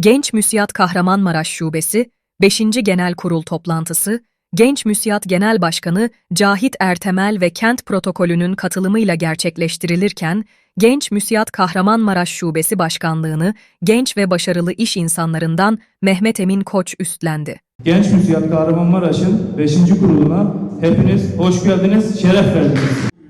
Genç Müsiyat Kahramanmaraş Şubesi 5. Genel Kurul toplantısı, Genç Müsiyat Genel Başkanı Cahit Ertemel ve Kent Protokolü'nün katılımıyla gerçekleştirilirken, Genç Müsiyat Kahramanmaraş Şubesi Başkanlığını genç ve başarılı iş insanlarından Mehmet Emin Koç üstlendi. Genç Müsiyat Kahramanmaraş'ın 5. kuruluna hepiniz hoş geldiniz, şeref verdiniz.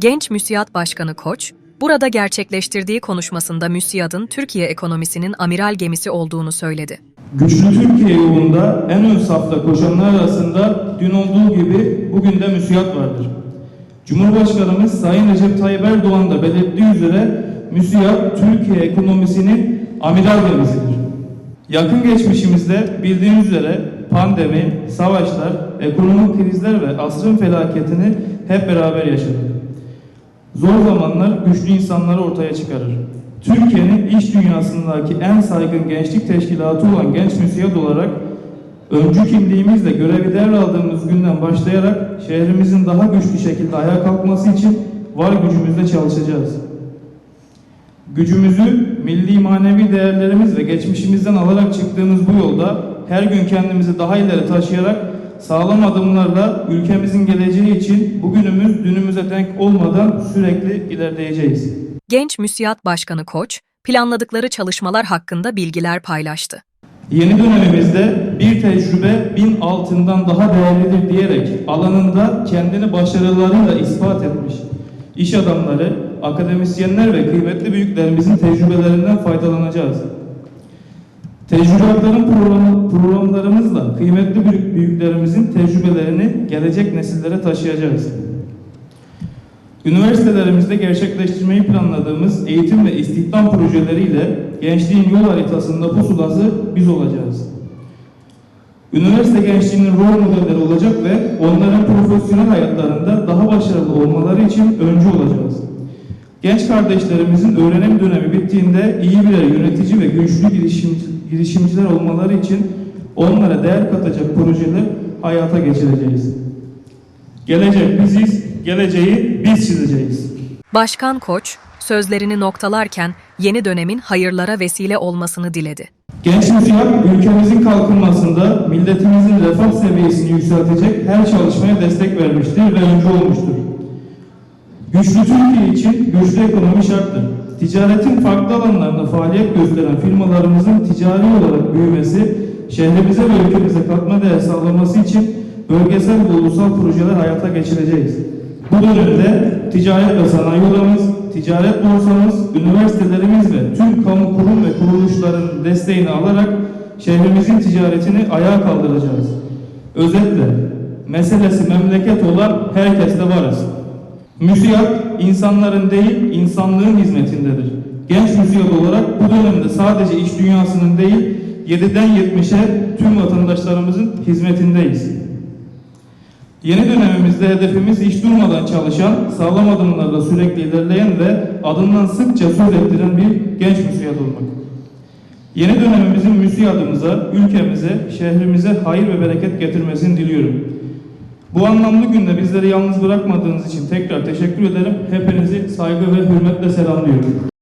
Genç Müsiyat Başkanı Koç, burada gerçekleştirdiği konuşmasında Müsiyad'ın Türkiye ekonomisinin amiral gemisi olduğunu söyledi. Güçlü Türkiye yolunda en ön safta koşanlar arasında dün olduğu gibi bugün de müsiyat vardır. Cumhurbaşkanımız Sayın Recep Tayyip Erdoğan da belirttiği üzere müsiyat Türkiye ekonomisinin amiral gemisidir. Yakın geçmişimizde bildiğiniz üzere pandemi, savaşlar, ekonomik krizler ve asrın felaketini hep beraber yaşadık. Zor zamanlar güçlü insanları ortaya çıkarır. Türkiye'nin iş dünyasındaki en saygın gençlik teşkilatı olan Genç Müsiyat olarak öncü kimliğimizle görevi devraldığımız günden başlayarak şehrimizin daha güçlü şekilde ayağa kalkması için var gücümüzle çalışacağız. Gücümüzü milli manevi değerlerimiz ve geçmişimizden alarak çıktığımız bu yolda her gün kendimizi daha ileri taşıyarak sağlam adımlarla ülkemizin geleceği için bugünümüz dünümüze denk olmadan sürekli ilerleyeceğiz. Genç Müsiyat Başkanı Koç, planladıkları çalışmalar hakkında bilgiler paylaştı. Yeni dönemimizde bir tecrübe bin altından daha değerlidir diyerek alanında kendini başarılarıyla ispat etmiş iş adamları, akademisyenler ve kıymetli büyüklerimizin tecrübelerinden faydalanacağız. Teşkilatların program, programlarımızla kıymetli büyük- büyüklerimizin tecrübelerini gelecek nesillere taşıyacağız. Üniversitelerimizde gerçekleştirmeyi planladığımız eğitim ve istihdam projeleriyle gençliğin yol haritasında pusulası biz olacağız. Üniversite gençliğinin rol modelleri olacak ve onların profesyonel hayatlarında daha başarılı olmaları için öncü olacağız. Genç kardeşlerimizin öğrenim dönemi bittiğinde iyi birer yönetici ve güçlü girişimci, girişimciler olmaları için onlara değer katacak projeler hayata geçireceğiz. Gelecek biziz, geleceği biz çizeceğiz. Başkan Koç, sözlerini noktalarken yeni dönemin hayırlara vesile olmasını diledi. Genç Müsiyat ülkemizin kalkınmasında milletimizin refah seviyesini yükseltecek her çalışmaya destek vermiştir ve öncü olmuştur. Güçlü Türkiye için güçlü ekonomi şarttır. Ticaretin farklı alanlarında faaliyet gösteren firmalarımızın ticari olarak büyümesi, şehrimize ve ülkemize katma değer sağlaması için bölgesel ve ulusal projeler hayata geçireceğiz. Bu dönemde ticaret ve sanayi odamız, ticaret borsamız, üniversitelerimiz ve tüm kamu kurum ve kuruluşların desteğini alarak şehrimizin ticaretini ayağa kaldıracağız. Özetle meselesi memleket olan herkeste varız. Müsiyat insanların değil insanlığın hizmetindedir. Genç müsiyat olarak bu dönemde sadece iş dünyasının değil 7'den 70'e tüm vatandaşlarımızın hizmetindeyiz. Yeni dönemimizde hedefimiz hiç durmadan çalışan, sağlam adımlarla sürekli ilerleyen ve adından sıkça söz ettiren bir genç müsiyat olmak. Yeni dönemimizin müsiyadımıza, ülkemize, şehrimize hayır ve bereket getirmesini diliyorum. Bu anlamlı günde bizleri yalnız bırakmadığınız için tekrar teşekkür ederim. Hepinizi saygı ve hürmetle selamlıyorum.